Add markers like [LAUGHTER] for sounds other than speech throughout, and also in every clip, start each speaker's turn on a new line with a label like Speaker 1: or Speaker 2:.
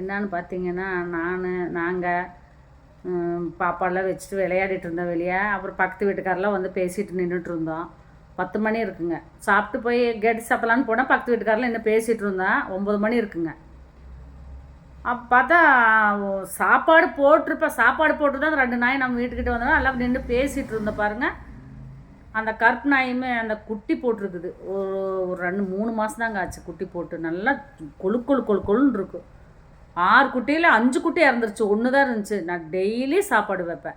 Speaker 1: என்னன்னு பார்த்தீங்கன்னா நான் நாங்கள் பாப்பாலாம் வச்சுட்டு விளையாடிட்டு இருந்தோம் வெளியே. அப்புறம் பக்கத்து வீட்டுக்காரெலாம் வந்து பேசிட்டு நின்றுட்டு இருந்தோம் பத்து மணி இருக்குங்க. சாப்பிட்டு போய் கெட்டு சாப்பிட்லான்னு போனால் பக்கத்து வீட்டுக்காரில் என்ன பேசிகிட்டு இருந்தோம் ஒம்பது மணி இருக்குங்க. அப்போ பார்த்தா சாப்பாடு போட்டிருப்பேன் சாப்பாடு போட்டு தான் ரெண்டு நாய் நம்ம வீட்டுக்கிட்ட வந்தோம். எல்லாம் நின்று பேசிகிட்டு இருந்தோம் பாருங்கள் அந்த கருப்பு நாயுமே அந்த குட்டி போட்டிருக்குது. ஒரு ஒரு ரெண்டு மூணு மாதம் தாங்க ஆச்சு குட்டி போட்டு. நல்லா கொழு கொழு கொழு கொழுன்னு இருக்கும் ஆறு குட்டியில் அஞ்சு குட்டி இறந்துருச்சு ஒன்று தான் இருந்துச்சு. நான் டெய்லி சாப்பாடு வைப்பேன்.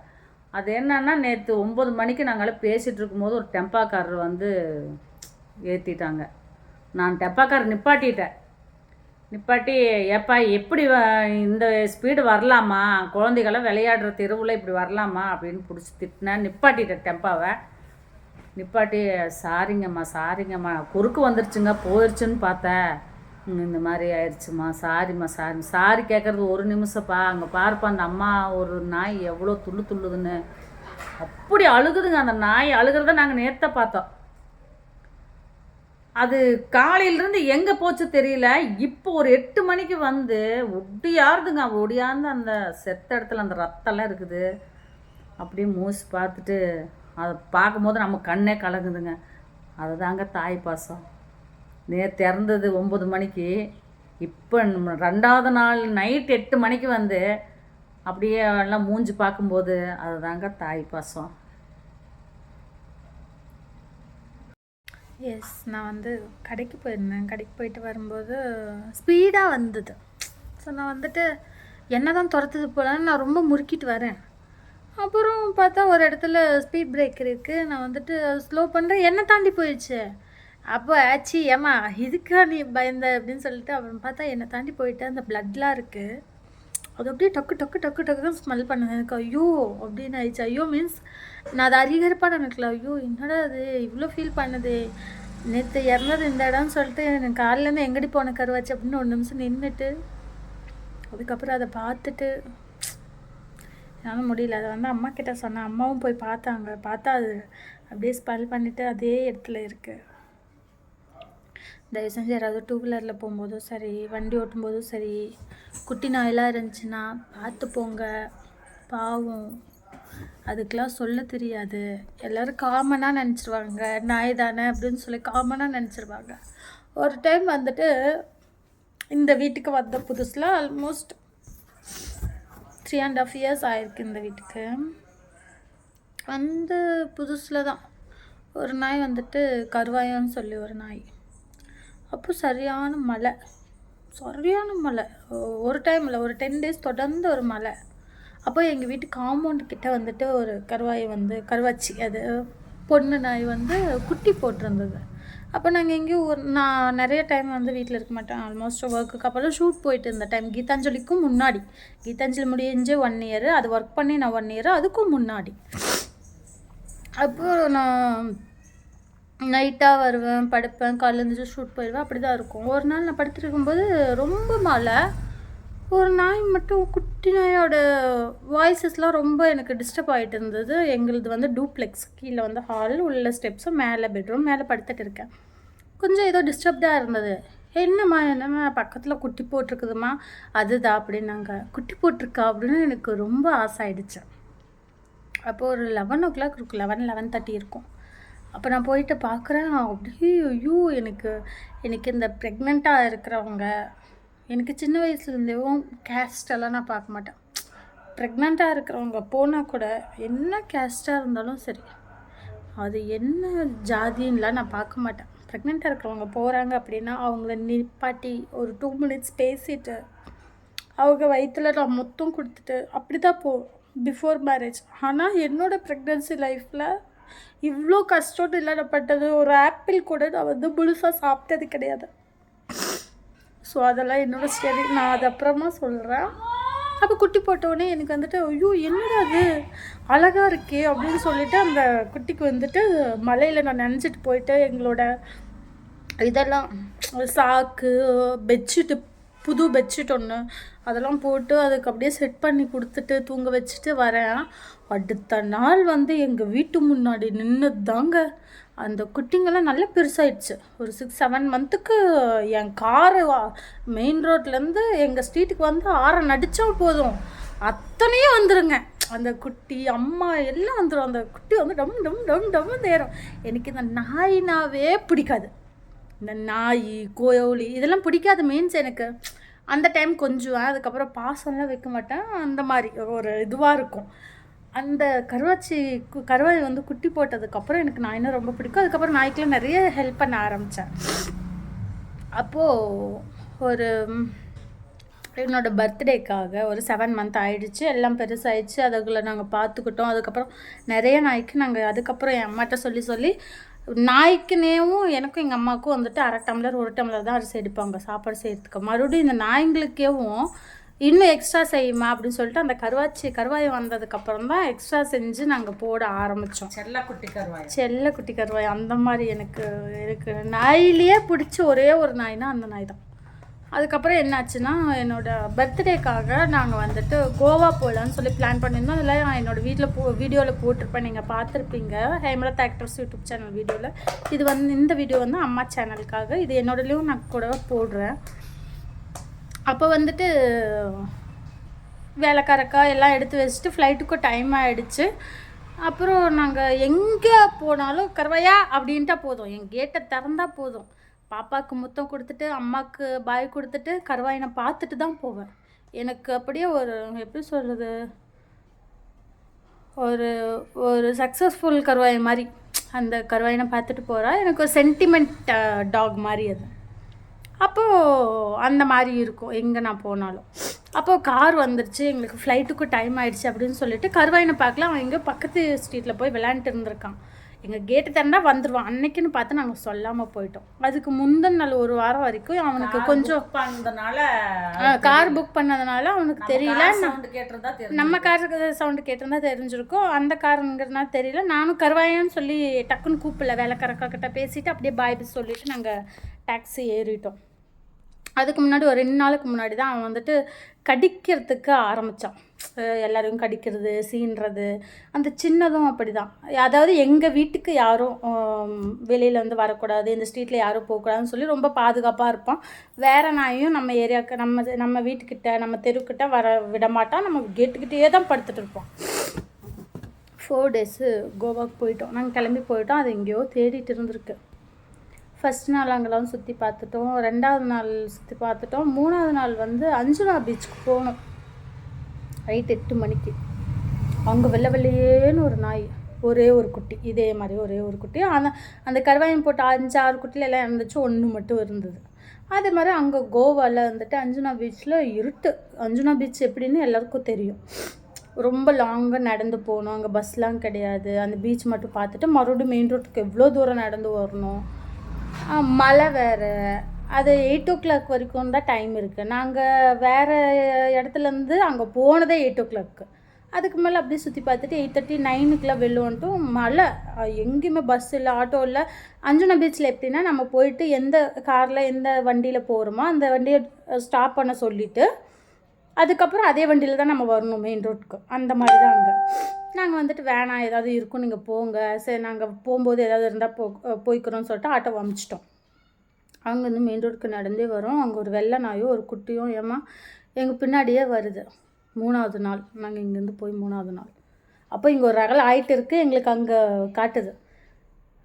Speaker 1: அது என்னன்னா நேற்று ஒம்பது மணிக்கு நாங்களாம் பேசிகிட்டு இருக்கும்போது ஒரு டெம்பாக்காரர் வந்து ஏற்றிட்டாங்க நான் டெம்பாக்காரர் நிப்பாட்டிட்டேன். நிப்பாட்டி ஏப்பா எப்படி வ- இந்த ஸ்பீடு வரலாமா? குழந்தைகளை விளையாடுற தெருவில் இப்படி வரலாமா? அப்படின்னு பிடிச்சி திட்டினேன் நிப்பாட்டிட்டேன் டெம்பாவை. நிப்பாட்டி சாரிங்கம்மா சாரிங்கம்மா. குறுக்கு வந்துருச்சுங்க. போயிடுச்சுன்னு பார்த்தேன். இந்த மாதிரி ஆயிடுச்சுமா? சாரிம்மா சாரி சாரி கேட்குறது ஒரு நிமிஷம்ப்பா அங்கே பாருப்பா அந்த அம்மா ஒரு நாய் எவ்வளோ துள்ளு துள்ளுதுன்னு. அப்படி அழுகுதுங்க. அந்த நாய் அழுகிறத நாங்கள் நேர்த்த பார்த்தோம். அது காலையிலேருந்து எங்கே போச்சு தெரியல. இப்போ ஒரு எட்டு மணிக்கு வந்து ஒடியாருதுங்க. ஒடியாந்து அந்த செத்த இடத்துல அந்த ரத்தம்லாம் இருக்குது. அப்படியே மூசி பார்த்துட்டு அதை பார்க்கும்போது நம்ம கண்ணே கலங்குதுங்க. அதுதாங்க தாய் பாசம். நேற்று இறந்தது ஒம்பது மணிக்கு. இப்போ ரெண்டாவது நாள் நைட் எட்டு மணிக்கு வந்து அப்படியே எல்லாம் மூஞ்சி பார்க்கும்போது அதுதாங்க தாய் பாசம்.
Speaker 2: எஸ் நான் வந்து கடைக்கு போயிருந்தேன். கடைக்கு போயிட்டு வரும்போது ஸ்பீடாக வந்தது. ஸோ நான் வந்துட்டு என்ன தான் துரத்துது போலன்னு நான் ரொம்ப முறுக்கிட்டு வரேன். அப்புறம் பார்த்தா ஒரு இடத்துல ஸ்பீட் பிரேக் இருக்குது நான் வந்துட்டு ஸ்லோ பண்ணுறேன் என்ன தாண்டி போயிடுச்சு. அப்போ ஆச்சு ஏமா இதுக்கா நீ பயந்த அப்படின்னு சொல்லிட்டு அப்புறம் பார்த்தா என்னை தாண்டி போயிட்டு அந்த பிளட்லாம் இருக்குது அது அப்படியே டக்கு டக்கு டக்கு டக்குன்னு ஸ்மெல் பண்ணுது. எனக்கு ஐயோ அப்படின்னு ஆயிடுச்சு. ஐயோ மீன்ஸ் நான் அதை அதிகரிப்பாக நினைக்கல. ஐயோ என்னடா அது இவ்வளோ ஃபீல் பண்ணுது. நேற்று இறந்தது இந்த இடம்னு சொல்லிட்டு எனக்கு காலையிலேருந்து எங்கடி போன கருவாச்சு அப்படின்னு ஒரு நிமிஷம் நின்றுட்டு அதுக்கப்புறம் அதை பார்த்துட்டு என்னால் முடியல. அதை வந்து அம்மா கிட்ட சொன்னேன் அம்மாவும் போய் பார்த்தாங்க. பார்த்தா அது அப்படியே ஸ்மெல் பண்ணிவிட்டு அதே இடத்துல இருக்குது தயவு செஞ்சு யாராவது டூ வீலரில் போகும்போதும் சரி வண்டி ஓட்டும்போதும் சரி குட்டி நாயெல்லாம் இருந்துச்சுன்னா பார்த்து போங்க. பாவம். அதுக்கெலாம் சொல்ல தெரியாது. எல்லோரும் காமனாக நினச்சிருவாங்க. நாய் தானே அப்படின்னு சொல்லி காமனாக நினச்சிருவாங்க. ஒரு டைம் வந்துட்டு இந்த வீட்டுக்கு வந்த புதுசில் almost three and half years ஆயிருக்கு இந்த வீட்டுக்கு. வந்து புதுசில் தான் ஒரு நாய் வந்துட்டு கருவாயம்னு சொல்லி ஒரு நாய். அப்போ சரியான மழை. சரியான மழை. ஒரு டைம் இல்லை ஒரு டென் டேஸ் தொடர்ந்து ஒரு மழை. அப்போ எங்கள் வீட்டு காம்பவுண்ட் கிட்ட வந்துட்டு ஒரு கருவாய் வந்து கருவாச்சி அது பொண்ணு நாய் வந்து குட்டி போட்டிருந்தது. அப்போ நாங்கள் எங்கேயும் ஒரு நான் நிறைய டைம் வந்து வீட்டில் இருக்க மாட்டேன். ஆல்மோஸ்ட் ஒர்க்குக்கு அப்புறம் ஷூட் போயிட்டு இருந்த டைம் கீதாஞ்சலிக்கும் முன்னாடி. கீதாஞ்சலி முடிஞ்சு ஒன் இயர் அது ஒர்க் பண்ணி நான் ஒன் இயர் அதுக்கும் முன்னாடி. அப்போ நான் நைட்டாக வருவேன் படுப்பேன் காலைல எழுந்திரிச்சு ஷூட் போயிடுவேன் அப்படி தான் இருக்கும். ஒரு நாள் நான் படுத்துருக்கும்போது இருக்கும்போது ரொம்ப மழை. ஒரு நாய் மட்டும் குட்டி நாயோட வாய்ஸஸ்லாம் ரொம்ப எனக்கு டிஸ்டர்ப் ஆகிட்டு இருந்தது. எங்களுது வந்து டூப்ளெக்ஸ் கீழே வந்து ஹால் உள்ள ஸ்டெப்ஸும் மேலே பெட்ரூம் மேலே படுத்துட்டு இருக்கேன். கொஞ்சம் ஏதோ டிஸ்டர்ப்டாக இருந்தது. என்னம்மா என்னம்மா பக்கத்தில் குட்டி போட்டிருக்குதும்மா. அதுதான் அப்படின்னாங்க. குட்டி போட்டிருக்கா அப்படின்னு எனக்கு ரொம்ப ஆசை ஆயிடுச்சு. அப்போது ஒரு லெவன் ஓ கிளாக் இருக்கும். லெவன் லெவன் தேர்ட்டி இருக்கும். அப்போ நான் போயிட்டு பார்க்குறேன் அப்படியே ஐயோ எனக்கு எனக்கு இந்த ப்ரெக்னெண்ட்டாக இருக்கிறவங்க எனக்கு சின்ன வயசுலேருந்தேவும் கேஸ்டெல்லாம் நான் பார்க்க மாட்டேன். ப்ரெக்னெண்ட்டாக இருக்கிறவங்க போனால் கூட என்ன கேஸ்ட்டாக இருந்தாலும் சரி அது என்ன ஜாதின்லாம் நான் பார்க்க மாட்டேன். ப்ரெக்னெண்ட்டாக இருக்கிறவங்க போகிறாங்க அப்படின்னா அவங்கள நிப்பாட்டி ஒரு டூ மினிட்ஸ் பேசிட்டு அவங்க வயிற்றில் நான் மொத்தம் கொடுத்துட்டு அப்படி தான் போ பிஃபோர் மேரேஜ் ஆனால் என்னோடய ப்ரெக்னென்சி லைஃப்பில் இவ்வளோ கஷ்டம் இல்லாதப்பட்டது. ஒரு ஆப்பிள் கூட நான் வந்து முழுசாக சாப்பிட்டது கிடையாது. ஸோ அதெல்லாம் என்னோட ஸ்டடி நான் அது அப்புறமா சொல்கிறேன் அப்போ குட்டி போட்டோடனே எனக்கு வந்துட்டு ஐயோ என்னடா அது அழகாக இருக்கே அப்படின்னு சொல்லிட்டு அந்த குட்டிக்கு வந்துட்டு மலையில் நான் நினச்சிட்டு போயிட்டு எங்களோட இதெல்லாம் சாக்கு பெட்ஷீட்டு புது பெட்ஷீட் ஒன்று அதெல்லாம் போட்டு அதுக்கு அப்படியே செட் பண்ணி கொடுத்துட்டு தூங்க வச்சுட்டு வரேன் அடுத்த நாள் வந்து எங்கள் வீட்டு முன்னாடி நின்று தாங்க அந்த குட்டிங்கெல்லாம் நல்லா பெருசாயிடுச்சு ஒரு சிக்ஸ் செவன் மந்த்துக்கு என் காரு மெயின் ரோட்லேருந்து எங்கள் ஸ்ட்ரீட்டுக்கு வந்து ஆற நடித்தா போதும் அத்தனையும் வந்துருங்க அந்த குட்டி அம்மா எல்லாம் வந்துடும் அந்த குட்டி வந்து டம் டம் டம் டம் தேரும் எனக்கு இந்த நாயினாவே பிடிக்காது இந்த நாய் கோழி இதெல்லாம் பிடிக்காது மீன்ஸ் எனக்கு. அந்த டைம் கொஞ்சம் அதுக்கப்புறம் பாசம்லாம் வைக்க மாட்டேன். அந்த மாதிரி ஒரு இதுவாக இருக்கும். அந்த கருவாச்சி கருவாய் வந்து குட்டி போட்டதுக்கப்புறம் எனக்கு நாயினா ரொம்ப பிடிக்கும். அதுக்கப்புறம் நாய்க்கெலாம் நிறைய ஹெல்ப் பண்ண ஆரம்பித்தேன் அப்போது ஒரு என்னோடய என்னோட பர்த்டேக்காக ஒரு செவன் மந்த் ஆயிடுச்சு. எல்லாம் பெருசாகிடுச்சு அதுக்குள்ளே நாங்கள் பார்த்துக்கிட்டோம் அதுக்கப்புறம் நிறைய நாய்க்கு நாங்கள் அதுக்கப்புறம் என் அம்மாட்ட சொல்லி சொல்லி நாய்க்குனேவும் எனக்கும் எங்கள் அம்மாவுக்கும் வந்துட்டு அரை டம்ளர் ஒரு டம்ளர் தான் அரிசி எடுப்பாங்க. சாப்பாடு செய்யறதுக்கு. மறுபடியும் இந்த நாய்ங்களுக்கேவும் இன்னும் எக்ஸ்ட்ரா செய்யுமா அப்படின்னு சொல்லிட்டு அந்த கருவாச்சி கருவாயம் வந்ததுக்கப்புறம் தான் எக்ஸ்ட்ரா செஞ்சு நாங்கள் போட ஆரம்பித்தோம்
Speaker 1: செல்ல குட்டி கருவாயம்
Speaker 2: செல்ல குட்டி கருவாய் அந்த மாதிரி எனக்கு இருக்கு. நாயிலேயே பிடிச்ச ஒரே ஒரு நாய்னா அந்த நாய் தான். அதுக்கப்புறம் என்னாச்சுன்னா என்னோட பர்த்டேக்காக நாங்கள் வந்துட்டு கோவா போகலான்னு சொல்லி பிளான் பண்ணியிருந்தோம். அதில் நான் என்னோட வீட்டில் போ வீடியோவில் போட்டிருப்பேன். நீங்கள் பார்த்துருப்பீங்க. ஹேமலத் ஆக்டர்ஸ் யூடியூப் சேனல் வீடியோவில் இது வந்து இந்த வீடியோ வந்து அம்மா சேனலுக்காக இது என்னோடலையும் நான் கூட போடுறேன். அப்போ வந்துட்டு வேலைக்காரக்கா எல்லாம் எடுத்து வச்சுட்டு ஃப்ளைட்டுக்கும் டைம் ஆகிடுச்சு அப்புறம் நாங்கள் எங்கே போனாலும் கருவையா! அப்படின்ட்டா போதும். என் கேட்டை திறந்தால் போதும். பாப்பாவுக்கு முத்தம் கொடுத்துட்டு அம்மாவுக்கு பாய் கொடுத்துட்டு கருவாயினை பார்த்துட்டு தான் போவேன். எனக்கு அப்படியே ஒரு எப்படி சொல்கிறது ஒரு ஒரு சக்ஸஸ்ஃபுல் கருவாய் மாதிரி. அந்த கருவாயினை பார்த்துட்டு போகிறா எனக்கு ஒரு சென்டிமெண்ட் டாக் மாதிரி அது. அப்போது அந்த மாதிரி இருக்கும் எங்கே நான் போனாலும். அப்போது கார் வந்துருச்சு எங்களுக்கு ஃப்ளைட்டுக்கு டைம் ஆயிடுச்சு அப்படின்னு சொல்லிட்டு கருவாயினை பார்க்கலாம். அவன் எங்கே பக்கத்து ஸ்ட்ரீட்டில் போய் விளையாண்டுட்டு இருந்திருக்கான். எங்கள் கேட்டு திறந்தா வந்துடுவான் அன்னைக்குன்னு பார்த்து நாங்கள் சொல்லாமல் போயிட்டோம். அதுக்கு முந்தின நாள் ஒரு வாரம் வரைக்கும் அவனுக்கு கொஞ்சம்
Speaker 1: பண்ணதுனால
Speaker 2: கார் புக் பண்ணதுனால அவனுக்கு தெரியல.
Speaker 1: சவுண்ட் கேட்டிருந்தா தெரியும்
Speaker 2: நம்ம கார் சவுண்டு கேட்டிருந்தா தெரிஞ்சிருக்கும். அந்த காருங்கிறதுனால தெரியல. நானும் கருவாயன்னு சொல்லி டக்குன்னு கூப்பிடல. வேலைக்காரக்கா கிட்ட பேசிட்டு அப்படியே பாய் சொல்லிட்டு நாங்கள் டாக்ஸி ஏறிட்டோம். அதுக்கு முன்னாடி ஒரு ரெண்டு நாளுக்கு முன்னாடி தான் அவன் வந்துட்டு கடிக்கிறதுக்கு ஆரம்பித்தான் எல்லாரையும் கடிக்கிறது சீன்றது அந்த சின்னதும் அப்படி தான் அதாவது எங்கள் வீட்டுக்கு யாரும் வெளியில் வந்து வரக்கூடாது இந்த ஸ்ட்ரீட்டில் யாரும் போகக்கூடாதுன்னு சொல்லி ரொம்ப பாதுகாப்பாக இருப்பான் வேறு நாயும் நம்ம ஏரியாவுக்கு நம்ம நம்ம வீட்டுக்கிட்ட நம்ம தெருக்கிட்ட வர விட மாட்டான் நம்ம கேட்டுக்கிட்டே தான் படுத்துட்டு இருப்போம். ஃபோர் டேஸு கோவாக்கு போயிட்டோம். நாங்கள் கிளம்பி போயிட்டோம். அது எங்கேயோ தேடிட்டு இருந்திருக்கு. ஃபஸ்ட் நாள் அங்கெல்லாம் சுற்றி பார்த்துட்டோம். ரெண்டாவது நாள் சுற்றி பார்த்துட்டோம். மூணாவது நாள் வந்து அஞ்சுனா பீச்சுக்கு போகணும் நைட் எட்டு மணிக்கு. அங்கே வெள்ளை வெள்ளையேன்னு ஒரு நாய் ஒரே ஒரு குட்டி இதே மாதிரி ஒரே ஒரு குட்டி. ஆனால் அந்த கருவாயம் போட்டு அஞ்சு ஆறு குட்டியில் எல்லாம் இருந்துச்சு ஒன்று மட்டும் இருந்தது. அதே மாதிரி அங்கே கோவாவில் வந்துட்டு அஞ்சுனா பீச்சில் இருட்டு. அஞ்சுனா பீச் எப்படின்னு எல்லாருக்கும் தெரியும். ரொம்ப லாங்காக நடந்து போகணும். அங்கே பஸ்லாம் கிடையாது. அந்த பீச் மட்டும் பார்த்துட்டு மறுபடியும் மெயின் ரோட்டுக்கு எவ்வளோ தூரம் நடந்து வரணும்? மழை வேறு. அது எயிட் ஓ கிளாக் வரைக்கும் தான் டைம் இருக்குது நாங்கள் வேறு இடத்துலேருந்து அங்கே போனதே எயிட் ஓ கிளாக்கு அதுக்கு மேலே அப்படியே சுற்றி பார்த்துட்டு எயிட் தேர்ட்டி நைனுக்குலாம் வெளில வந்துட்டோம் மழை. எங்கேயுமே பஸ் இல்லை ஆட்டோ இல்லை. அஞ்சுனா பீச்சில் எப்படின்னா நம்ம போயிட்டு எந்த காரில் எந்த வண்டியில் போகிறோமோ அந்த வண்டியை ஸ்டாப் பண்ண சொல்லிவிட்டு அதுக்கப்புறம் அதே வண்டியில் தான் நம்ம வரணும் மெயின் ரோட்டுக்கு அந்த மாதிரி தான் அங்கே. நாங்கள் வந்துட்டு வேணாம் ஏதாவது இருக்கும் நீங்கள் போங்க. சரி நாங்கள் போகும்போது ஏதாவது இருந்தால் போ போய்க்கிறோம்னு சொல்லிட்டு ஆட்டோ அமிச்சிட்டோம் அங்கேருந்து மெயின் ரோடுக்கு நடந்தே வரோம். அங்கே ஒரு வெள்ளை நாயும் ஒரு குட்டியும் ஏமா எங்கள் பின்னாடியே வருது. மூணாவது நாள். நாங்கள் இங்கேருந்து போய் மூணாவது நாள். அப்போ இங்கே ஒரு ரகல் ஆகிட்டு இருக்குது எங்களுக்கு அங்கே காட்டுது.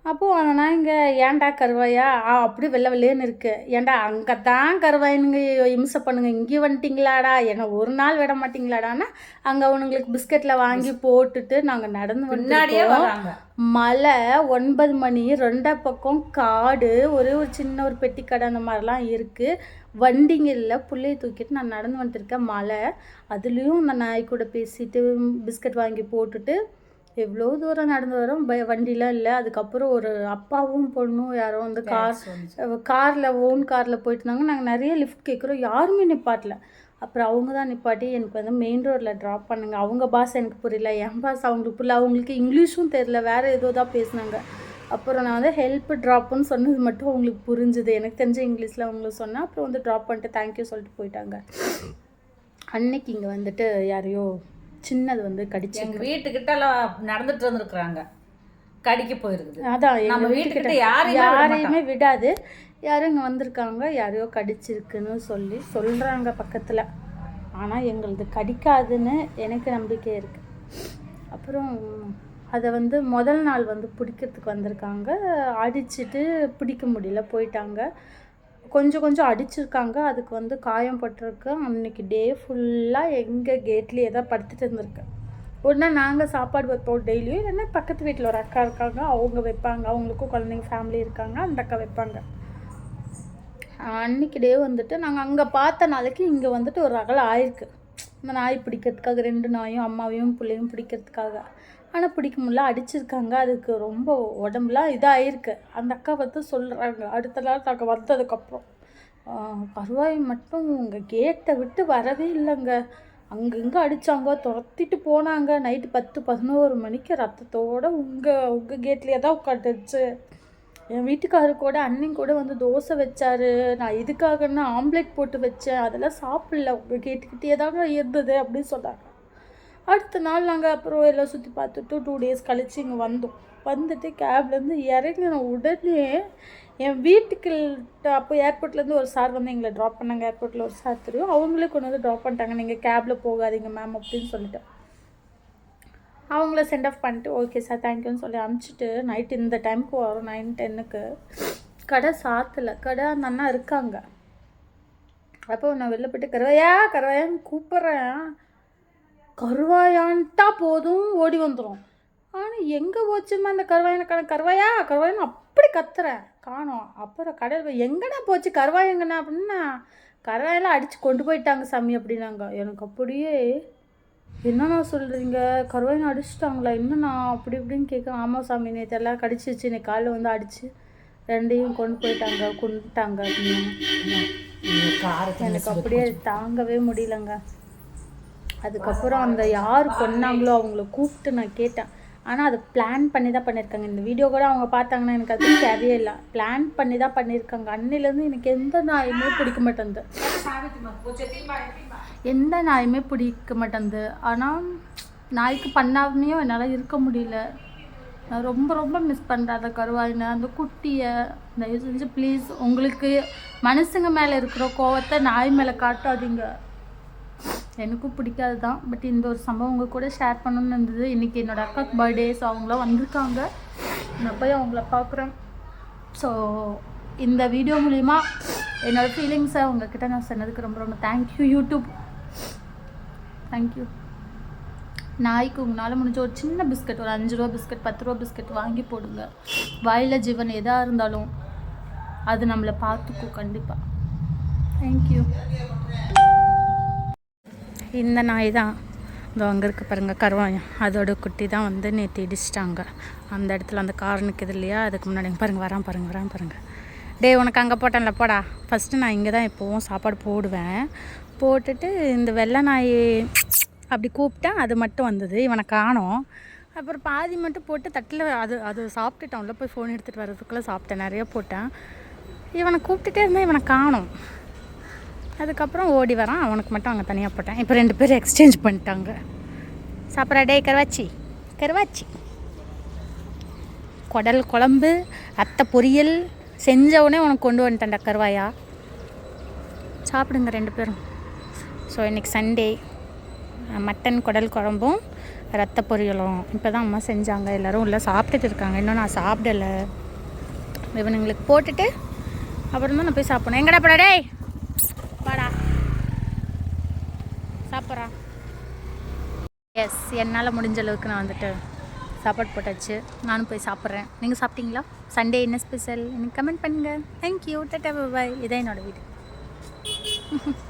Speaker 2: அப்போது அந்த நாய்ங்க ஏன்டா கருவாயா? ஆ அப்படி வெள்ளை வெள்ளையன்னு இருக்கு. ஏன்டா அங்கே தான் கருவாயினுங்க இம்சை பண்ணுங்க. இங்கே வந்துட்டிங்களாடா? என்ன ஒரு நாள் விட மாட்டிங்களாடான்னா அங்கே அவனுங்களுக்கு பிஸ்கட்டில் வாங்கி போட்டுட்டு நாங்கள் நடந்து
Speaker 1: முன்னாடியே
Speaker 2: மழை ஒன்பது மணி ரெண்டா பக்கம் காடு ஒரே ஒரு சின்ன ஒரு பெட்டி கடை அந்த மாதிரிலாம் இருக்குது வண்டிங்க இல்லை புள்ளைய தூக்கிட்டு நான் நடந்து வந்துட்டுருக்கேன் மழை அதுலேயும் அந்த நாய் கூட பேசிட்டு பிஸ்கட் வாங்கி போட்டுட்டு எவ்வளோ தூரம் நடந்து வரோம்? ப வண்டிலாம் இல்லை. அதுக்கப்புறம் ஒரு அப்பாவும் பொண்ணும் யாரோ வந்து கார் காரில் ஓன் காரில் போயிட்டு இருந்தாங்க நாங்கள் நிறைய லிஃப்ட் கேட்குறோம். யாருமே நிப்பாட்டல. அப்புறம் அவங்க தான் நிப்பாட்டி எனக்கு வந்து மெயின் ரோட்டில் ட்ராப் பண்ணுங்க. அவங்க பாஸ் எனக்கு புரியல. என் பாஸ் அவங்களுக்கு புரியல. அவங்களுக்கு இங்கிலீஷும் தெரில வேறு ஏதோ தான் பேசுனாங்க. அப்புறம் நான் வந்து ஹெல்ப் ட்ராப்புன்னு சொன்னது மட்டும் அவங்களுக்கு புரிஞ்சுது. எனக்கு தெரிஞ்ச இங்கிலீஷில் அவங்களுக்கு சொன்னேன் அப்புறம் வந்து ட்ராப் பண்ணிட்டு தேங்க்யூ சொல்லிட்டு போயிட்டாங்க. அன்னைக்கு இங்கே வந்துட்டு யாரையோ சின்னது வந்து கடிச்சு
Speaker 1: எங்க வீட்டுக்கிட்டலாம் நடந்துட்டு வந்திருக்கிறாங்க. கடிக்க போயிருக்குது
Speaker 2: அதான்
Speaker 1: நம்ம
Speaker 2: எங்கள்
Speaker 1: வீட்டுக்கிட்ட விட
Speaker 2: யாரையுமே விடாது. யாரும் இங்கே வந்திருக்காங்க யாரையோ கடிச்சிருக்குன்னு சொல்லி சொல்கிறாங்க பக்கத்தில். ஆனால் எங்களுது கடிக்காதுன்னு எனக்கு நம்பிக்கை இருக்குது அப்புறம் அதை வந்து முதல் நாள் வந்து பிடிக்கிறதுக்கு வந்திருக்காங்க. அடிச்சிட்டு பிடிக்க முடியல போயிட்டாங்க. கொஞ்சம் கொஞ்சம் அடிச்சிருக்காங்க. அதுக்கு வந்து காயம் பட்டிருக்கு. அன்னைக்கு டே ஃபுல்லாக எங்கள் கேட்லேயே தான் படுத்துட்டு இருந்திருக்கு. ஒன்றா நாங்கள் சாப்பாடு வைப்போம் டெய்லியும் இல்லைன்னா பக்கத்து வீட்டில் ஒரு அக்கா இருக்காங்க. அவங்க வைப்பாங்க. அவங்களுக்கும் குழந்தைங்க ஃபேமிலி இருக்காங்க. அந்த அக்கா வைப்பாங்க. அன்னைக்கு டே வந்துட்டு நாங்கள் அங்கே பார்த்த நாளைக்கு இங்கே வந்துட்டு ஒரு அகலம் ஆயிருக்கு. இந்த நாய் பிடிக்கிறதுக்காக ரெண்டு நாயும் அம்மாவையும் பிள்ளையும் பிடிக்கிறதுக்காக. ஆனால் பிடிக்க முடியல அடிச்சிருக்காங்க. அதுக்கு ரொம்ப உடம்புலாம் இதாகிருக்கு அந்த அக்கா வந்து சொல்கிறாங்க அடுத்த நாள் நாங்கள் வந்ததுக்கப்புறம் பருவாய் மட்டும் உங்கள் கேட்டை விட்டு வரவே இல்லைங்க. அங்கங்கே அடித்தாங்க துரத்திட்டு போனாங்க. நைட்டு பத்து பதினோரு மணிக்கு ரத்தத்தோடு உங்கள் உங்கள் கேட்லேயே தான் உட்காந்துச்சு என் வீட்டுக்காரர் கூட அண்ணன் கூட வந்து தோசை வச்சாரு. நான் இதுக்காகன்னா ஆம்லேட் போட்டு வச்சேன். அதெல்லாம் சாப்பிடல. உங்கள் கேட்டுக்கிட்டே தாங்க இருந்தது அப்படின்னு சொன்னாங்க. அடுத்த நாள் நாங்கள் அப்புறம் எல்லாம் சுற்றி பார்த்துட்டு டூ டேஸ் கழித்து இங்கே வந்தோம். வந்துட்டு கேப்லேருந்து இறங்கின உடனே என் வீட்டுக்கு அப்போ ஏர்போர்ட்லேருந்து ஒரு சார் வந்து எங்களை ட்ராப் பண்ணாங்க. ஏர்போர்ட்டில் ஒரு சார் தெரியும். அவங்களே கொண்டு வந்து ட்ராப் பண்ணிட்டாங்க. நீங்கள் கேபில் போகாதீங்க மேம் அப்படின்னு சொல்லிட்டு. அவங்கள சென்ட் ஆஃப் பண்ணிட்டு ஓகே சார் தேங்க்யூன்னு சொல்லி அனுப்பிச்சிட்டு நைட் இந்த டைமுக்கு வரும் நைன் டென்னுக்கு கடை சாத்தலை. கடை அந்த அண்ணா இருக்காங்க. அப்போ நான் வெளில போயிட்டு கருவாயா கருவாயான்னு கூப்பிட்றேன். கருவாயான்ட்டா போதும் ஓடி வந்துடும் ஆனால் எங்கே போச்சுமா இந்த கருவாயனை கண கருவாயா? கருவாயன்னு அப்படி கத்துறேன் காணோம். அப்புறம் கடையில் எங்கண்ணா போச்சு? கருவாய் எங்கண்ணா? அப்படின்னா கருவாயெல்லாம் அடித்து கொண்டு போயிட்டாங்க சாமி அப்படின்னாங்க. எனக்கு அப்படியே என்னண்ணா சொல்கிறீங்க கருவாயனை அடிச்சிட்டாங்களா? என்னண்ணா? அப்படி இப்படின்னு கேட்க ஆமாம் சாமி நேற்று எல்லாம் கடிச்சிச்சு இன்னைக்கு காலைல வந்து அடித்து ரெண்டையும் கொண்டு போயிட்டாங்க கொண்டுட்டாங்க. அப்படின்னு எனக்கு அப்படியே தாங்கவே முடியலங்க. அதுக்கப்புறம் அந்த யார் கொன்னாங்களோ அவங்கள கூப்பிட்டு நான் கேட்டேன். ஆனால் அது பிளான் பண்ணி தான் பண்ணியிருக்காங்க இந்த வீடியோ கூட அவங்க பார்த்தாங்கன்னா எனக்கு அது தேவையே இல்லை. பிளான் பண்ணி தான் பண்ணியிருக்காங்க அன்னிலேருந்து எனக்கு எந்த நாயுமே பிடிக்க மாட்டேங்குது எந்த நாயுமே பிடிக்க மாட்டேங்குது ஆனால் நாய்க்கு பண்ணாமையும் என்னால் இருக்க முடியல. நான் ரொம்ப ரொம்ப மிஸ் பண்ணுறேன் அந்த கருவாயினை அந்த குட்டியை. தயவு செஞ்சு ப்ளீஸ் உங்களுக்கு மனுஷங்க மேலே இருக்கிற கோவத்தை நாய் மேலே காட்டாதீங்க. எனக்கும் பிடிக்காது தான் பட் இந்த ஒரு சம்பவம் உங்கள் கூட ஷேர் பண்ணணும்னு இருந்தது. இன்றைக்கி என்னோடய அக்காவுக்கு பர்த்டே ஸோ அவங்களாம் வந்திருக்காங்க. நான் போய் அவங்கள பார்க்குறேன். ஸோ இந்த வீடியோ மூலிமா என்னோடய ஃபீலிங்ஸை உங்ககிட்ட நான் சொன்னதுக்கு ரொம்ப ரொம்ப தேங்க்யூ யூடியூப் தேங்க்யூ நாய்க்கு உங்களால் முடிஞ்ச ஒரு சின்ன பிஸ்கட் ஒரு அஞ்சு ரூபா பிஸ்கட் பத்து ரூபா பிஸ்கட் வாங்கி போடுங்க. வாயில ஜீவன் எதாக இருந்தாலும் அது நம்மளை பார்த்துக்கும் கண்டிப்பாக தேங்க்யூ இந்த நாய் தான். இதோ அங்கே இருக்க பாருங்கள் கருவாயம். அதோட குட்டி தான் வந்து நேற்று இடிச்சிட்டாங்க. அந்த இடத்துல அந்த கார் நிற்கிது இல்லையா? அதுக்கு முன்னாடி பாருங்கள் பாருங்க வரான் பாருங்க வரான் பாருங்கள் டேய் உனக்கு அங்கே போட்டேன்ல போடா. ஃபஸ்ட்டு நான் இங்கே தான் எப்போவும் சாப்பாடு போடுவேன். போட்டுட்டு இந்த வெள்ளை நாய் அப்படி கூப்பிட்டேன் அது மட்டும் வந்தது. இவனை காணோம். அப்புறம் பாதி மட்டும் போட்டு தட்டில் அது அது சாப்பிட்டுட்டேன் உள்ளே போய் ஃபோன் எடுத்துகிட்டு வர்றதுக்குள்ளே சாப்பிட்டேன். நிறைய போட்டேன். இவனை கூப்பிட்டுட்டே இருந்தால் இவனை காணோம். அதுக்கப்புறம் ஓடி வரான். அவனுக்கு மட்டும் அங்கே தனியாக போட்டேன். இப்போ ரெண்டு பேரும் எக்ஸ்சேஞ்ச் பண்ணிட்டாங்க. சாப்பிட்றா டே கருவாச்சி. கருவாச்சி. குடல் குழம்பு அத்தை பொரியல் செஞ்ச உடனே உனக்கு கொண்டு வந்துட்டேன்டா கருவாயா. சாப்பிடுங்க ரெண்டு பேரும். ஸோ இன்றைக்கி சண்டே மட்டன் குடல் குழம்பும் ரத்த பொரியலும். இப்போ தான் அம்மா செஞ்சாங்க. எல்லோரும் உள்ளே சாப்பிட்டுட்டு இருக்காங்க. இன்னும் நான் சாப்பிடலை. இவனுங்களுக்கு போட்டுட்டு அப்புறம் தான் நான் போய் சாப்பிடணும். எங்கடா போடா டேய் வாடா சாப்பிட்றா எஸ் என்னால் முடிஞ்ச அளவுக்கு நான் வந்துட்டு சாப்பாடு போட்டாச்சு. நானும் போய் சாப்பிட்றேன். நீங்கள் சாப்பிட்டீங்களா? சண்டே என்ன ஸ்பெஷல் எனக்கு கமெண்ட் பண்ணுங்கள் தேங்க்யூ டட்டா பாய் இதான் என்னோடய வீடு. [LAUGHS]